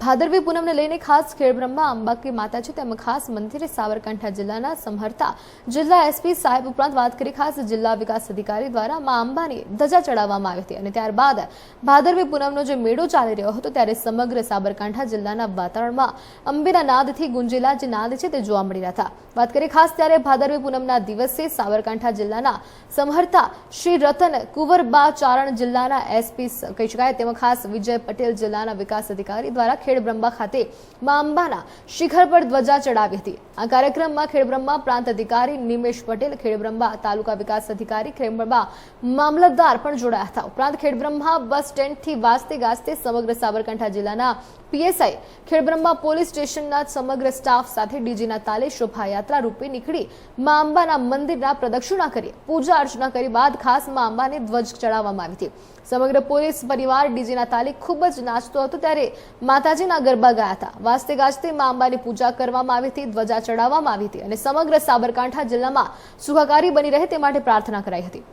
ભાદરવી પૂનમને લઈને ખાસ ખેડબ્રહ્મા અંબાકી છે. તેમાં ખાસ મંદિરે સાબરકાંઠા જિલ્લાના સંહર્તા જિલ્લા એસપી સાહેબ ઉપરાંત વાત કરી ખાસ જિલ્લા વિકાસ અધિકારી દ્વારા મા અંબાની ધજા ચડાવવામાં આવી હતી અને ત્યારબાદ ભાદરવી પૂનમનો જે મેળો ચાલી રહ્યો હતો ત્યારે સમગ્ર સાબરકાંઠા જિલ્લાના વાતાવરણમાં અંબેના નાદથી ગુંજેલા જે નાદ છે તે જોવા મળી રહ્યા હતા. વાત કરીએ ખાસ ત્યારે ભાદરવી પૂનમના દિવસે સાબરકાંઠા જિલ્લાના સમહર્તા શ્રી રતન કુંવરબા ચારણ જિલ્લાના એસપી કહી શકાય તેમાં ખાસ વિજય પટેલ જિલ્લાના વિકાસ અધિકારી દ્વારા ખેડબ્રહ્મા ખાતે મા અંબાના શિખર પર ધ્વજા ચડાવી હતી. આ કાર્યક્રમમાં ખેડબ્રહ્મા પ્રાંત અધિકારી નિમેશ પટેલ, ખેડબ્રહ્મા તાલુકા વિકાસ અધિકારી ખેડબ્રહ્મા મામલતદાર પણ જોડાયા હતા. ઉપરાંત ખેડબ્રહ્મા બસ સ્ટેન્ડથી વાજતે ગાજતે સમગ્ર સાબરકાંઠા જિલ્લાના પીએસઆઈ, ખેડબ્રહ્મા પોલીસ સ્ટેશનના સમગ્ર સ્ટાફ સાથે ડીજીના તાલે શોભાયાત્રા રૂપે નીકળી મા અંબાના મંદિરના પ્રદક્ષિણા કરી, પૂજા અર્ચના કરી બાદ ખાસ મા અંબાને ધ્વજ ચડાવવામાં આવી હતી. સમગ્ર પોલીસ પરિવાર ડીજીના તાલે ખૂબ જ નાચતો હતો ત્યારે માતાજીના ગરબા ગયા હતા વાસ્તે ગાજતે મા અંબાની પૂજા કરવામાં આવી હતી, ધ્વજા ચડાવવામાં આવી હતી અને સમગ્ર સાબરકાંઠા જિલ્લામાં સુખાકારી બની રહે તે માટે પ્રાર્થના કરાઈ હતી.